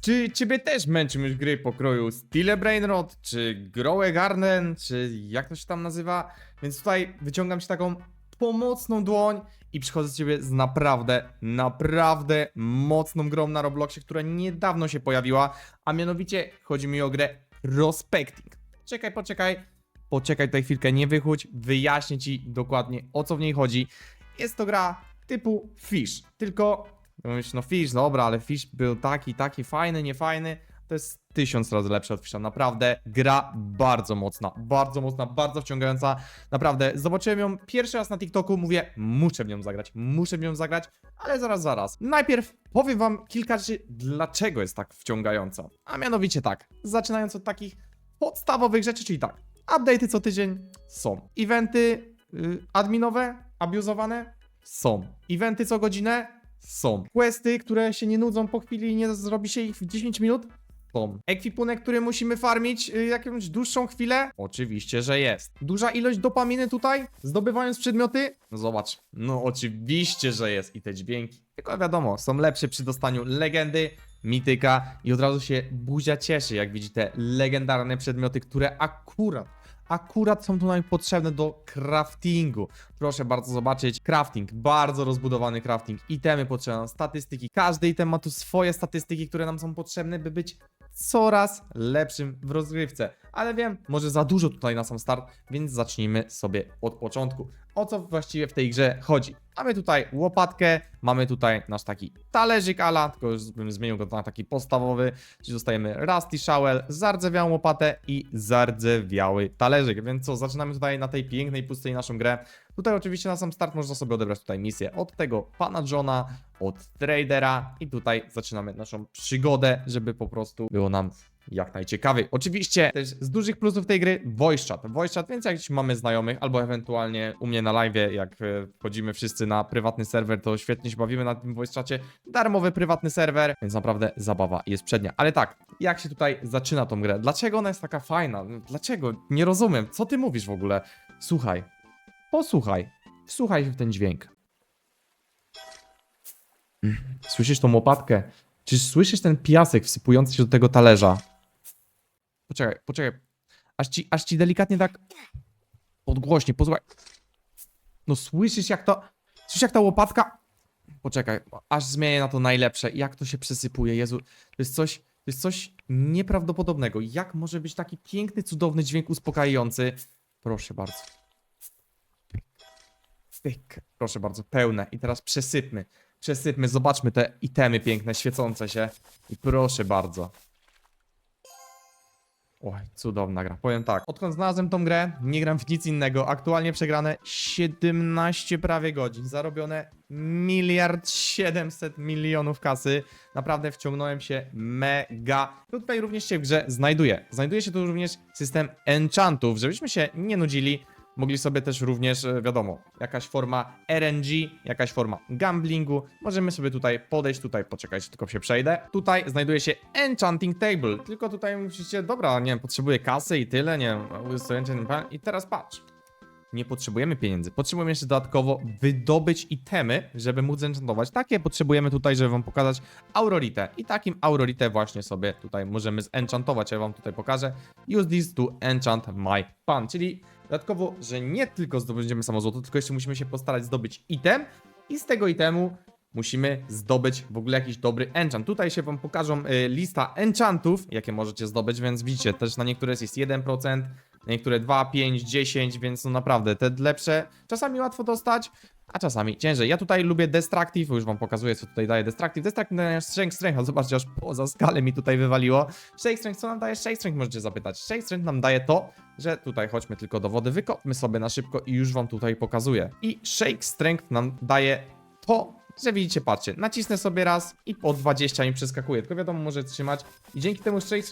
Czy ciebie też męczą już gry pokroju Stile Brainrot, czy Growe Garden, czy jak to się tam nazywa? Więc tutaj wyciągam ci taką pomocną dłoń i przychodzę do ciebie z naprawdę, naprawdę mocną grą na Robloxie, która niedawno się pojawiła, a mianowicie chodzi mi o grę Prospecting. Czekaj, poczekaj, poczekaj tutaj chwilkę, nie wychódź, wyjaśnię ci dokładnie o co w niej chodzi. Jest to gra typu Fish, tylko mówisz, no Fish, dobra, ale Fish był taki, taki fajny, niefajny. To jest tysiąc razy lepsze od Fisha, naprawdę gra bardzo mocna, bardzo mocna, bardzo wciągająca, naprawdę. Zobaczyłem ją pierwszy raz na TikToku, mówię, muszę w nią zagrać, muszę w nią zagrać, ale zaraz, zaraz. Najpierw powiem wam kilka rzeczy, dlaczego jest tak wciągająca. A mianowicie tak, zaczynając od takich podstawowych rzeczy, czyli tak, update'y co tydzień są, eventy y, adminowe, abuzowane są, eventy co godzinę są, questy, które się nie nudzą po chwili i nie zrobi się ich w 10 minut są. Ekwipunek, który musimy farmić y, jakąś dłuższą chwilę? Oczywiście, że jest. Duża ilość dopaminy tutaj, zdobywając przedmioty? No zobacz, no oczywiście, że jest i te dźwięki. Tylko wiadomo, są lepsze przy dostaniu legendy, mityka i od razu się buzia cieszy, jak widzi te legendarne przedmioty, które akurat akurat są tu nam potrzebne do craftingu. Proszę bardzo zobaczyć. Crafting, bardzo rozbudowany crafting. Itemy potrzebne, statystyki. Każdy item ma tu swoje statystyki, które nam są potrzebne, by być coraz lepszym w rozgrywce. Ale wiem, może za dużo tutaj na sam start, więc zacznijmy sobie od początku. O co właściwie w tej grze chodzi? Mamy tutaj łopatkę, mamy tutaj nasz taki talerzyk ala, tylko już bym zmienił go na taki podstawowy, czyli dostajemy Rusty Shovel, zardzewiałą łopatę i zardzewiały talerzyk. Więc co, zaczynamy tutaj na tej pięknej pustej naszą grę. Tutaj oczywiście na sam start można sobie odebrać tutaj misję od tego pana Johna, od tradera i tutaj zaczynamy naszą przygodę, żeby po prostu było nam jak najciekawiej. Oczywiście też z dużych plusów tej gry voice chat. Voice chat, więc jak mamy znajomych, albo ewentualnie u mnie na live, jak e, wchodzimy wszyscy na prywatny serwer, to świetnie się bawimy na tym voice chacie. Darmowy prywatny serwer, więc naprawdę zabawa jest przednia. Ale tak, jak się tutaj zaczyna tą grę? Dlaczego ona jest taka fajna? Dlaczego? Nie rozumiem. Co ty mówisz w ogóle? Słuchaj. Posłuchaj. Wsłuchaj się w ten dźwięk. Słyszysz tą łopatkę? Czy słyszysz ten piasek wsypujący się do tego talerza? Poczekaj, poczekaj. Aż ci, aż ci delikatnie tak podgłośnie, posłuchaj. No słyszysz jak to... Słyszysz jak ta łopatka... Poczekaj, aż zmienię na to najlepsze. Jak to się przesypuje, Jezu. To jest coś... To jest coś nieprawdopodobnego. Jak może być taki piękny, cudowny dźwięk uspokajający? Proszę bardzo. Pyk. Proszę bardzo, pełne. I teraz przesypmy. Przesypmy, zobaczmy te itemy piękne, świecące się. I proszę bardzo. Oj, cudowna gra. Powiem tak, odkąd znalazłem tą grę, nie gram w nic innego. Aktualnie przegrane 17 prawie godzin. Zarobione miliard 700 milionów kasy. Naprawdę wciągnąłem się mega. Tutaj również się w grze znajduje. Znajduje się tu również system enchantów, żebyśmy się nie nudzili. Mogli sobie też również, e, wiadomo, jakaś forma RNG, jakaś forma gamblingu. Możemy sobie tutaj podejść, tutaj poczekajcie, tylko się przejdę. Tutaj znajduje się Enchanting Table, tylko tutaj musicie, dobra, nie wiem, potrzebuję kasy i tyle, nie wiem, i teraz patrz. Nie potrzebujemy pieniędzy, potrzebujemy jeszcze dodatkowo wydobyć itemy, żeby móc enchantować. Takie potrzebujemy tutaj, żeby wam pokazać Auroritę. I takim Auroritę właśnie sobie tutaj możemy zenchantować. Ja wam tutaj pokażę. Use this to enchant my pan, czyli Dodatkowo, że nie tylko zdobędziemy samo złoto, tylko jeszcze musimy się postarać zdobyć item i z tego itemu musimy zdobyć w ogóle jakiś dobry enchant. Tutaj się wam pokażą y, lista enchantów, jakie możecie zdobyć, więc widzicie, też na niektóre jest 1%, na niektóre 2, 5, 10, więc no naprawdę te lepsze czasami łatwo dostać, a czasami ciężej. Ja tutaj lubię Destructive, już wam pokazuję, co tutaj daje Destructive. Destructive daje Strength Strength, a zobaczcie, aż poza skalę mi tutaj wywaliło. Shake Strength, co nam daje Shake Strength, możecie zapytać. Shake Strength nam daje to, że tutaj chodźmy tylko do wody, wykopmy sobie na szybko i już wam tutaj pokazuję. I Shake Strength nam daje to, że widzicie, patrzcie, nacisnę sobie raz i po 20 mi przeskakuje, tylko wiadomo, może trzymać i dzięki temu Shake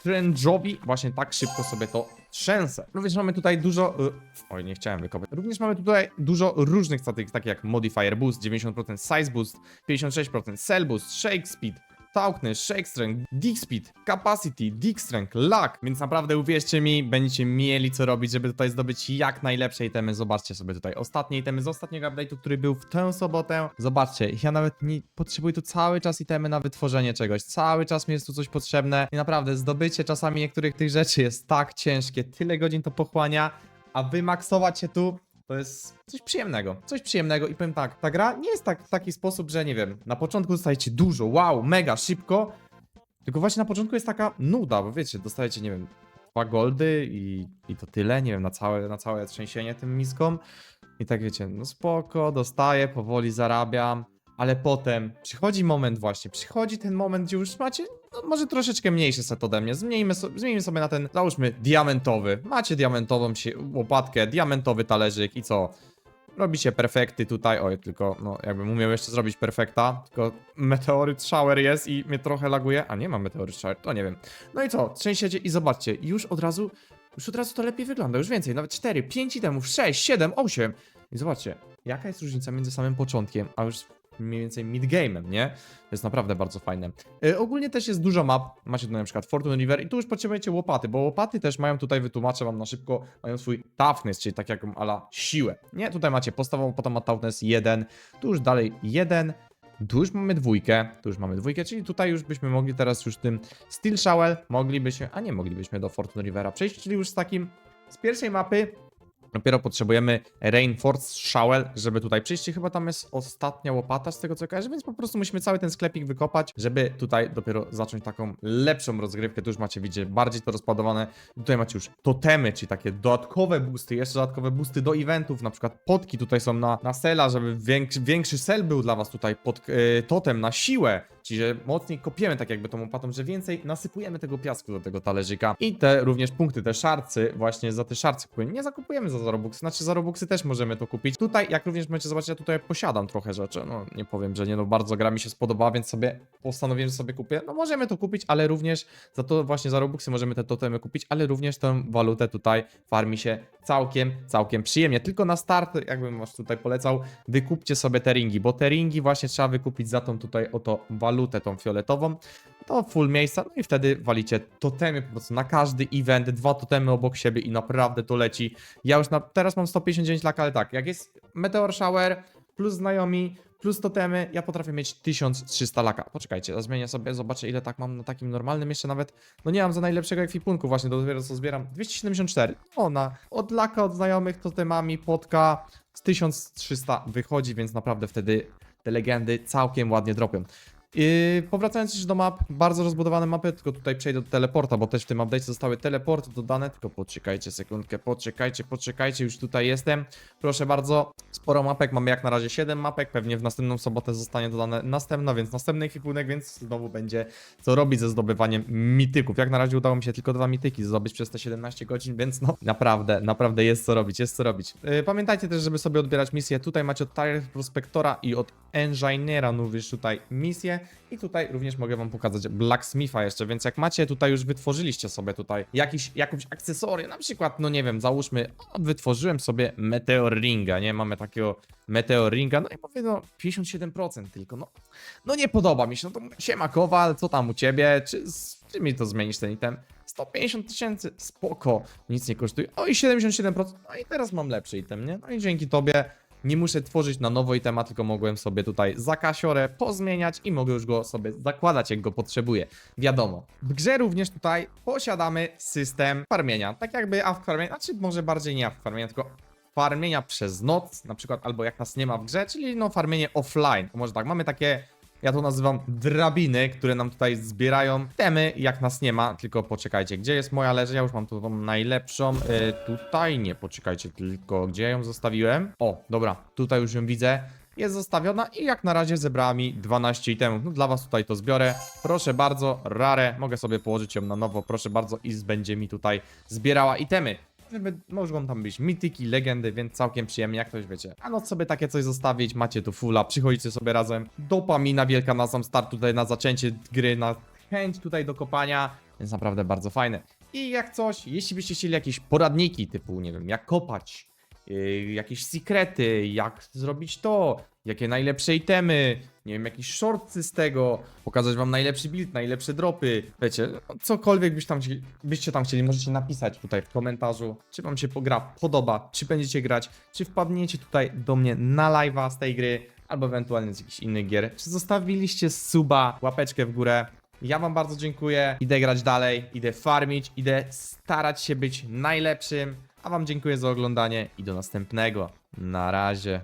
Strengthowi właśnie tak szybko sobie to trzęsę. Również mamy tutaj dużo... y, Oj, nie chciałem wykopać. Również mamy tutaj dużo różnych statystyk, takich jak Modifier Boost, 90% Size Boost, 56% Cell Boost, Shake Speed, Toughness, Shake Strength, Dig Speed, Capacity, Dig Strength, Luck. Więc naprawdę uwierzcie mi, będziecie mieli co robić, żeby tutaj zdobyć jak najlepsze itemy. Zobaczcie sobie tutaj ostatnie itemy z ostatniego update'u, który był w tę sobotę. Zobaczcie, ja nawet nie potrzebuję tu cały czas itemy na wytworzenie czegoś. Cały czas mi jest tu coś potrzebne i naprawdę zdobycie czasami niektórych tych rzeczy jest tak ciężkie, tyle godzin to pochłania, a wymaksować się tu to jest coś przyjemnego. Coś przyjemnego i powiem tak, ta gra nie jest tak w taki sposób, że nie wiem, na początku dostajecie dużo, wow, mega, szybko, tylko właśnie na początku jest taka nuda, bo wiecie, dostajecie, nie wiem, dwa goldy i, i to tyle, nie wiem, na całe, na całe trzęsienie tym miską. I tak wiecie, no spoko, dostaję, powoli zarabiam, ale potem przychodzi moment właśnie, przychodzi ten moment, gdzie już macie, no może troszeczkę mniejszy set ode mnie, zmienimy, so, zmienimy sobie na ten, załóżmy, diamentowy. Macie diamentową si- łopatkę, diamentowy talerzyk i co? Robicie perfekty tutaj, oj, tylko, no, jakbym umiał jeszcze zrobić perfekta, tylko meteoryt shower jest i mnie trochę laguje, a nie ma meteoryt shower, to nie wiem. No i co, trzęsiecie i zobaczcie, już od razu, już od razu to lepiej wygląda, już więcej, nawet 4, 5 itemów, 6, 7, 8. I zobaczcie, jaka jest różnica między samym początkiem, a już mniej więcej mid-game'em, nie? To jest naprawdę bardzo fajne. E, ogólnie też jest dużo map, macie tutaj na przykład Fortune River i tu już potrzebujecie łopaty, bo łopaty też mają tutaj, wytłumaczę wam na szybko, mają swój toughness, czyli tak jaką ala siłę. Nie, tutaj macie podstawową, potem ma toughness 1, tu już dalej 1, tu już mamy dwójkę, tu już mamy dwójkę, czyli tutaj już byśmy mogli teraz już tym Steel Shovel, moglibyśmy, a nie moglibyśmy do Fortune Rivera przejść, czyli już z takim, z pierwszej mapy Dopiero potrzebujemy Reinforced Shovel, żeby tutaj przyjść. I Chyba tam jest ostatnia łopata z tego co kojarzę, więc po prostu musimy cały ten sklepik wykopać, żeby tutaj dopiero zacząć taką lepszą rozgrywkę. Tu już macie, widzicie, bardziej to rozpadowane. Tutaj macie już totemy, czyli takie dodatkowe boosty, jeszcze dodatkowe boosty do eventów, na przykład potki tutaj są na, na sela, żeby większy, większy sel był dla was tutaj pod e, totem na siłę. Czyli, że mocniej kopiemy tak jakby tą łopatą, że więcej nasypujemy tego piasku do tego talerzyka. I te również punkty, te szarcy, właśnie za te szarcy kupujemy. Nie zakupujemy za Robuxy, znaczy za Robuxy też możemy to kupić. Tutaj, jak również możecie zobaczyć, ja tutaj posiadam trochę rzeczy. No, nie powiem, że nie, no bardzo gra mi się spodobała, więc sobie postanowiłem, że sobie kupię. No możemy to kupić, ale również za to właśnie za Robuxy możemy te totemy kupić, ale również tę walutę tutaj farmi się całkiem, całkiem przyjemnie. Tylko na start, jakbym was tutaj polecał, wykupcie sobie te ringi, bo te ringi właśnie trzeba wykupić za tą tutaj oto walutę, tą fioletową. To full miejsca, no i wtedy walicie totemy po prostu na każdy event, dwa totemy obok siebie i naprawdę to leci. Ja już na, teraz mam 159 lak, ale tak, jak jest Meteor Shower plus znajomi, plus totemy, ja potrafię mieć 1300 laka. Poczekajcie, zmienię sobie, zobaczę ile tak mam na takim normalnym, jeszcze nawet, no nie mam za najlepszego ekwipunku właśnie, dopiero co zbieram, 274. Ona, od laka, od znajomych, totemami, potka, z 1300 wychodzi, więc naprawdę wtedy te legendy całkiem ładnie dropią. Yy, powracając już do map, bardzo rozbudowane mapy, tylko tutaj przejdę do teleporta, bo też w tym update zostały teleporty dodane, tylko poczekajcie sekundkę, poczekajcie, poczekajcie, już tutaj jestem. Proszę bardzo, sporo mapek, mamy jak na razie 7 mapek, pewnie w następną sobotę zostanie dodane następna, więc następny ekwipunek, więc znowu będzie co robić ze zdobywaniem mityków. Jak na razie udało mi się tylko dwa mityki zdobyć przez te 17 godzin, więc no naprawdę, naprawdę jest co robić, jest co robić. Yy, pamiętajcie też, żeby sobie odbierać misje, tutaj macie od Tire Prospektora i od Engineera również tutaj misje i tutaj również mogę wam pokazać Blacksmitha jeszcze, więc jak macie tutaj już wytworzyliście sobie tutaj jakiś, jakąś akcesorię, na przykład, no nie wiem, załóżmy, o, wytworzyłem sobie Meteor Ringa, nie? Mamy takiego Meteor Ringa, no i mówię, no 57% tylko, no, no nie podoba mi się, no to siema Kowal, co tam u ciebie, czy, czy mi to zmienisz ten item? 150 tysięcy, spoko, nic nie kosztuje, o i 77%, no i teraz mam lepszy item, nie? No i dzięki tobie nie muszę tworzyć na nowo itema, tylko mogłem sobie tutaj za kasiorę pozmieniać i mogę już go sobie zakładać, jak go potrzebuję. Wiadomo, w grze również tutaj posiadamy system farmienia. Tak jakby AFK farmienia, znaczy może bardziej nie AFK farmienia, tylko farmienia przez noc, na przykład, albo jak nas nie ma w grze, czyli no farmienie offline. Może tak, mamy takie ja to nazywam drabiny, które nam tutaj zbierają temy, jak nas nie ma. Tylko poczekajcie, gdzie jest moja leży? Ja już mam tu tą najlepszą. E, tutaj nie, poczekajcie, tylko gdzie ją zostawiłem? O, dobra, tutaj już ją widzę. Jest zostawiona i jak na razie zebrała mi 12 itemów. No dla was tutaj to zbiorę. Proszę bardzo, rare. Mogę sobie położyć ją na nowo, proszę bardzo i będzie mi tutaj zbierała itemy. Żeby mogą tam być mityki, legendy, więc całkiem przyjemnie, jak ktoś wiecie. A no sobie takie coś zostawić, macie tu fulla, przychodzicie sobie razem. Dopamina wielka na sam start tutaj, na zaczęcie gry, na chęć tutaj do kopania, więc naprawdę bardzo fajne. I jak coś, jeśli byście chcieli jakieś poradniki typu, nie wiem, jak kopać, jakieś sekrety, jak zrobić to, jakie najlepsze itemy, nie wiem, jakieś shortsy z tego, pokazać wam najlepszy build, najlepsze dropy, wiecie, cokolwiek byś tam, byście tam chcieli, możecie napisać tutaj w komentarzu, czy wam się gra podoba, czy będziecie grać, czy wpadniecie tutaj do mnie na live'a z tej gry, albo ewentualnie z jakichś innych gier, czy zostawiliście suba, łapeczkę w górę, ja wam bardzo dziękuję, idę grać dalej, idę farmić, idę starać się być najlepszym, a wam dziękuję za oglądanie i do następnego, na razie.